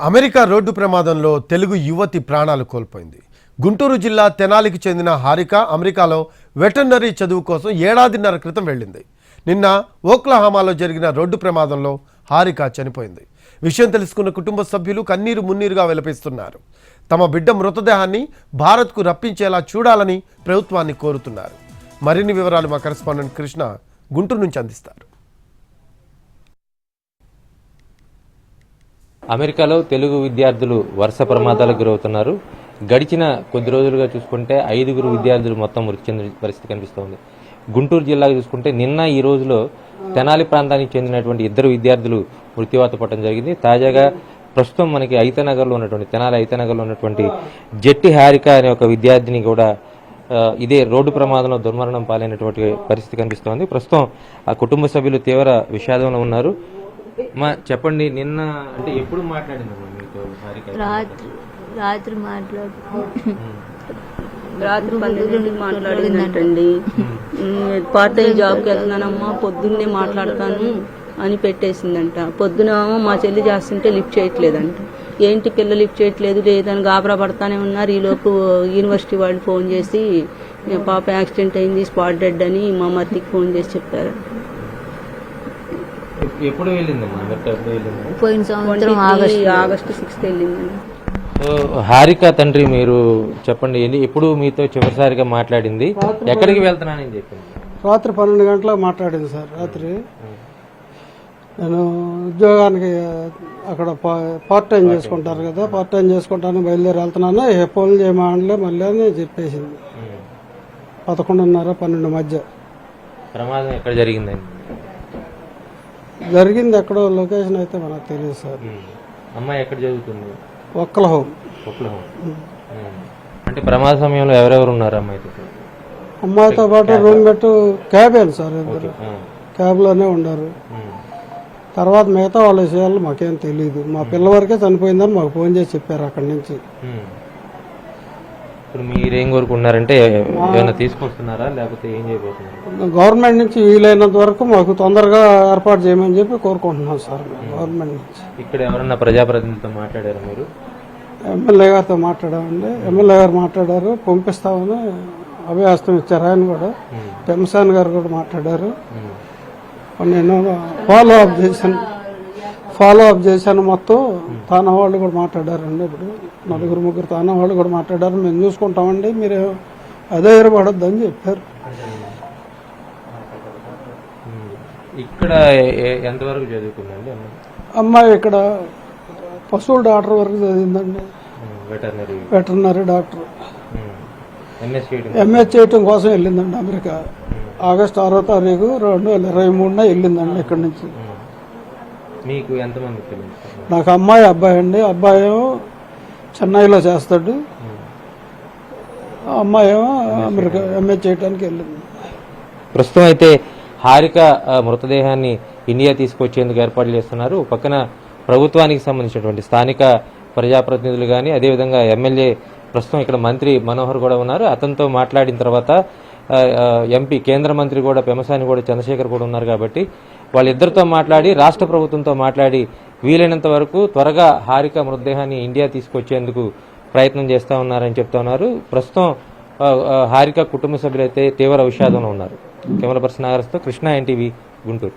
America road ప్రమాదంలో తెలుగు యువతి ప్రాణాలు కోల్పోయింది. గుంటూరు జిల్లా తెనాలికి చెందిన హారిక అమెరికాలో వెటర్నరీ చదువు కోసం ఏడాదిన్నర క్రితం వెళ్ళింది. నిన్న ఓక్లహామాలో జరిగిన రోడ్డు ప్రమాదంలో హారిక చనిపోయింది. విషయం తెలుసుకున్న కుటుంబ సభ్యులు కన్నీరు మున్నీరుగా విలపిస్తున్నారు. తమ బిడ్డ మృతదేహాన్ని భారత్కు రప్పించేలా చూడాలని ప్రభుత్వాన్ని కోరుతున్నారు. మరిన్ని వివరాలు మా కరెస్పాండెంట్ కృష్ణ గుంటూరు నుంచి అందిస్తారు. అమెరికాలో తెలుగు విద్యార్థులు వరుస ప్రమాదాలకు గురవుతున్నారు. గడిచిన కొద్ది రోజులుగా చూసుకుంటే ఐదుగురు విద్యార్థులు మొత్తం మృతి చెందిన పరిస్థితి కనిపిస్తోంది. గుంటూరు జిల్లాకు చూసుకుంటే నిన్న ఈ రోజులో తెనాలి ప్రాంతానికి చెందినటువంటి ఇద్దరు విద్యార్థులు మృత్యువాత పడటం జరిగింది. తాజాగా ప్రస్తుతం మనకి ఐతనగర్లో ఉన్నటువంటి తెనాలి ఐతనగర్లో ఉన్నటువంటి జట్టి హారిక అనే ఒక విద్యార్థిని కూడా ఇదే రోడ్డు ప్రమాదంలో దుర్మరణం పాలైనటువంటి పరిస్థితి కనిపిస్తోంది. ప్రస్తుతం ఆ కుటుంబ సభ్యులు తీవ్ర విషాదంలో ఉన్నారు. మా చెప్పండి నిన్న అంటే ఎప్పుడు మాట్లాడిందమ్మా మీతో హారిక రాత్రి రాత్రి మాట్లాడు రాత్రి పన్నెండింటికి మాట్లాడిందంటండి. పార్ట్ టైం జాబ్కి వెళ్తున్నానమ్మా పొద్దున్నే మాట్లాడతాను అని పెట్టేసిందంట. పొద్దున మా చెల్లి చేస్తుంటే లిఫ్ట్ చేయట్లేదంట. ఏంటి పిల్ల లిఫ్ట్ చేయట్లేదు లేదని గాబరా పడతానే ఉన్నారు. ఈలోపు యూనివర్సిటీ వాళ్ళు ఫోన్ చేసి పాప యాక్సిడెంట్ అయింది స్పాట్ డెడ్ అని మా మరిదికి ఫోన్ చేసి చెప్పారు ఎప్పుడు పోయిన సంవత్సరం ఆగస్టు. ఆగస్టు సిక్స్త్ వెళ్ళిందండి సో హారిక తండ్రి మీరు చెప్పండి ఎప్పుడు మీతో చివరిసారిగా మాట్లాడింది? ఎక్కడికి వెళ్తున్నానని చెప్పింది? రాత్రి పన్నెండు గంటలకు మాట్లాడింది సార్ రాత్రి. నేను ఉద్యోగానికి అక్కడ పార్ట్ టైం చేసుకుంటారు కదా పార్ట్ టైం చేసుకుంటాను బయలుదేరి వెళ్తున్నాను. ఏ ఫోన్ చేయమంటే మళ్ళీ అని చెప్పేసింది. పదకొండున్నర పన్నెండు మధ్య. ప్రమాదం ఎక్కడ జరిగిందని జరిగింది ఎక్కడో లొకేషన్ అయితే మనకు తెలియదు సార్. అమ్మాయి ఎక్కడ చదువుతుంది? Oklahoma Oklahoma. అంటే ప్రమాద సమయంలో ఎవరెవరు ఉన్నారు అమ్మాయితో అమ్మాయితో పాటు రూమ్మేట్ క్యాబేన్ సార్ ఇద్దరు. క్యాబ్లోనే ఉన్నారు. తర్వాత మిగతా వాళ్ళ విషయాలు మాకేం తెలియదు మా పిల్ల వరకే చనిపోయిందని మాకు ఫోన్ చేసి చెప్పారు అక్కడి నుంచి. ఇప్పుడు మీరేం కోరుకుంటున్నారంటే ఏమైనా తీసుకొస్తున్నారా? లేకపోతే ఏం చేయబోతున్నారు? గవర్నమెంట్ నుంచి వీలైనంత వరకు మాకు తొందరగా ఏర్పాటు చేయమని చెప్పి కోరుకుంటున్నాం సార్ గవర్నమెంట్ నుంచి. ఇక్కడ ఎవరన్నా ప్రజాప్రతినిధులతో మాట్లాడారా మీరు? ఎమ్మెల్యే గారితో మాట్లాడామండి. ఎమ్మెల్యే గారు మాట్లాడారు పంపిస్తామని అభయాస్తం ఇచ్చారు ఆయన కూడా. పెంసాన్ గారు కూడా మాట్లాడారు. నేను ఫాలో అప్ చేశాను. ఫాలో అప్ చేశాను మొత్తం. తానా వాళ్ళు కూడా మాట్లాడారండి ఇప్పుడు. నలుగురు ముగ్గురు తానా వాళ్ళు కూడా మాట్లాడారు. మేము చూసుకుంటామండి. మీరు అదే ఏర్పడద్దు అని చెప్పారు. ఇక్కడ ఎంతవరకు చదువుకుందండి అమ్మాయి ఇక్కడ పశువుల డాక్టర్ వరకు చదివిందండి. Veterinary. Veterinary doctor. MSc MA చేయటం కోసం వెళ్ళిందండి అమెరికా. ఆగస్టు ఆరో తారీఖు రెండు వేల ఇరవై మూడున వెళ్ళిందండి ఇక్కడి నుంచి. మీకు ఎంతమంది పిల్లలు? నాకు అమ్మాయి అబ్బాయి అండి. అబ్బాయి చెన్నైలో చేస్తాడు. అమ్మాయి ఏమో అమెరికా ఎంఏ చేయటానికి వెళ్ళింది. ప్రస్తుతం అయితే హారిక మృతదేహాన్ని ఇండియా తీసుకొచ్చేందుకు ఏర్పాట్లు చేస్తున్నారు. పక్కన ప్రభుత్వానికి సంబంధించినటువంటి స్థానిక ప్రజాప్రతినిధులు కానీ అదేవిధంగా ఎమ్మెల్యే ప్రస్తుతం ఇక్కడ మంత్రి మనోహర్ కూడా ఉన్నారు. అతనితో మాట్లాడిన తర్వాత ఎంపీ కేంద్ర మంత్రి కూడా పెమసాని కూడా చంద్రశేఖర్ కూడా ఉన్నారు కాబట్టి వాళ్ళిద్దరితో మాట్లాడి రాష్ట్ర ప్రభుత్వంతో మాట్లాడి వీలైనంత వరకు త్వరగా హారిక మృతదేహాన్ని ఇండియా తీసుకొచ్చేందుకు ప్రయత్నం చేస్తూ ఉన్నారని చెప్తా ఉన్నారు. ప్రస్తుతం హారిక కుటుంబ సభ్యులైతే తీవ్ర విషాదంలో ఉన్నారు. కెమెరా పర్సన్ నాగరస్తో కృష్ణ ఎన్టీవీ గుంటూరు.